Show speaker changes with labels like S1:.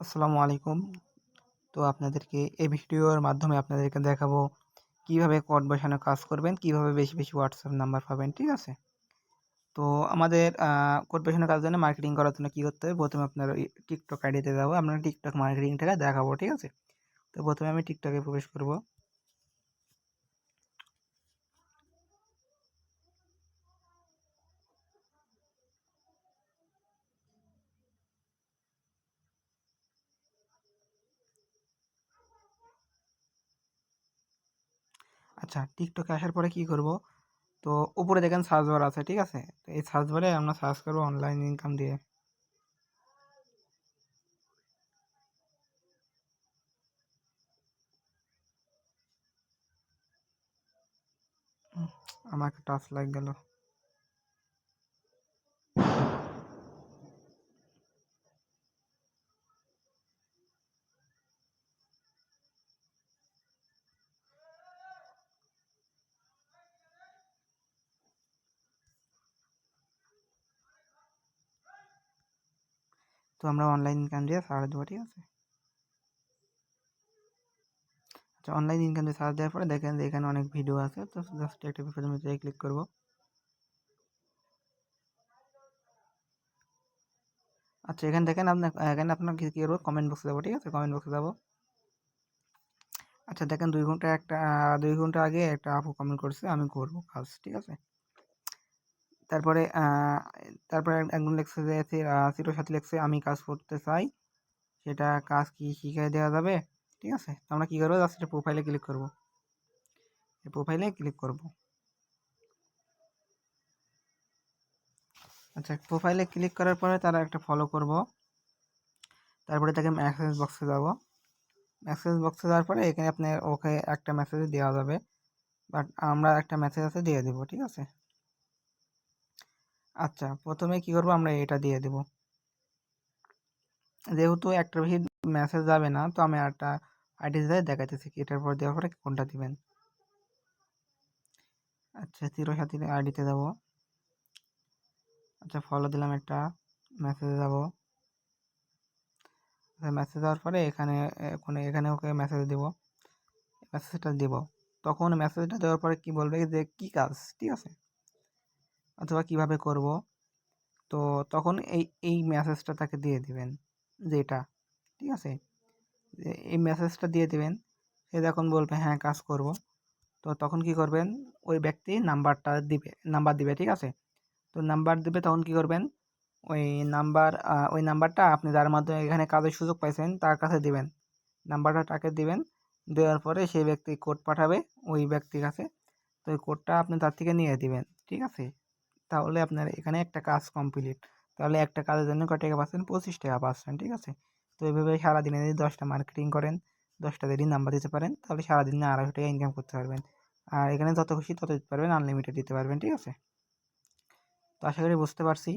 S1: আসসালামু আলাইকুম। তো আপনাদেরকে এই ভিডিওর মাধ্যমে আপনাদেরকে দেখাবো কীভাবে কোড বসানো কাজ করবেন, কীভাবে বেশি বেশি হোয়াটসঅ্যাপ নাম্বার পাবেন, ঠিক আছে? তো আমাদের কোড বসানো কাজ জন্য মার্কেটিং করার জন্য কী করতে হবে? প্রথমে আপনার টিকটক আইডিতে যাব আপনার টিকটক মার্কেটিংটাকে দেখাবো, ঠিক আছে? তো প্রথমে আমি টিকটকে প্রবেশ করব। আচ্ছা টিকটকে আসার পরে কি করব? তো উপরে দেখেন সার্চ বার আছে, ঠিক আছে? তো এই সার্চ বারে আমরা সার্চ করব অনলাইন ইনকাম দিয়ে। আমাকে টাচ লাগ গেল আমরা অনলাইন ইনকাম দিয়ে সার্চ দেবো, ঠিক আছে? আচ্ছা অনলাইন ইনকাম দিয়ে সার্চ দেওয়ার পরে দেখেন যে এখানে অনেক ভিডিও আছে, তো জাস্ট একটা প্রথমে ক্লিক করব। আচ্ছা এখানে দেখেন আপনার, এখানে আপনার কী করব? কমেন্ট বক্সে যাব, ঠিক আছে? কমেন্ট বক্সে যাব। আচ্ছা দেখেন দুই ঘণ্টা একটা দুই ঘণ্টা আগে একটা আপু কমেন্ট করছে, আমি করব কাজ, ঠিক আছে? তারপরে তারপরে একজন লেখছে যে জিরো সাথে লেখছে, আমি কাজ করতে চাই। সেটা কাজ কি শিখিয়ে দেওয়া যাবে? ঠিক আছে? তো আমরা কী করব? জাস্ট প্রোফাইলে ক্লিক করব। প্রোফাইলে ক্লিক করব। আচ্ছা প্রোফাইলে ক্লিক করার পরে তারা একটা ফলো করব। তারপরে তাকে মেসেজ বক্সে যাব। মেসেজ বক্সে যাওয়ার পরে এখানে আপনার ওকে একটা মেসেজ দেওয়া যাবে। বাট আমরা একটা মেসেজ আছে দিয়ে দেবো, ঠিক আছে? আচ্ছা প্রথমে কি করব? আমরা এটা দিয়ে দেব। যেহেতু একটা বেশি মেসেজ যাবে না, তো আমি একটা আইডি দিয়ে দেখাইতেছি এটার পর দেওয়ার পরে কোনটা দিবেন? আচ্ছা তিরো সাথী আইডিতে যাব। আচ্ছা ফলো দিলাম একটা মেসেজে যাব। মেসেজ দেওয়ার পরে এখানে কোনো, এখানে ওকে মেসেজ দেব। মেসেজটা দেব। তখন মেসেজটা দেওয়ার পরে কি বলবে যে, কি কাজ? ঠিক আছে? অথবা কীভাবে করব? তো তখন এই এই মেসেজটা তাকে দিয়ে দিবেন যে এটা, ঠিক আছে? এই মেসেজটা দিয়ে দিবেন, সে যখন বলবে হ্যাঁ কাজ করব। তো তখন কি করবেন? ওই ব্যক্তি নাম্বারটা দিবে, নাম্বার দিবে, ঠিক আছে? তো নাম্বার দিবে, তখন কী করবেন? ওই নাম্বার ওই নাম্বারটা আপনি যার মাধ্যমে এখানে কাজের সুযোগ পাইছেন, তার কাছে দিবেন। নাম্বারটা তাকে দিবেন, দেওয়ার পরে সেই ব্যক্তি কোড পাঠাবে, ওই ব্যক্তির কাছে। তো ওই কোডটা আপনি তার থেকে নিয়ে দিবেন, ঠিক আছে? তাহলে আপনার এখানে একটা কাজ কমপ্লিট তাহলে একটা কাজের জন্য কত টাকা পাচ্ছেন? পঁচিশ টাকা পাচ্ছেন, ঠিক আছে? তো এইভাবে সারাদিনে যদি দশটা মার্কেটিং করেন, দশটা যদি নাম্বার দিতে পারেন, তাহলে সারাদিনে আড়াইশো টাকা ইনকাম করতে পারবেন। আর এখানে যত খুশি তত দিতে পারবেন আনলিমিটেড দিতে পারবেন, ঠিক আছে? তো আশা করি বুঝতে পারছি।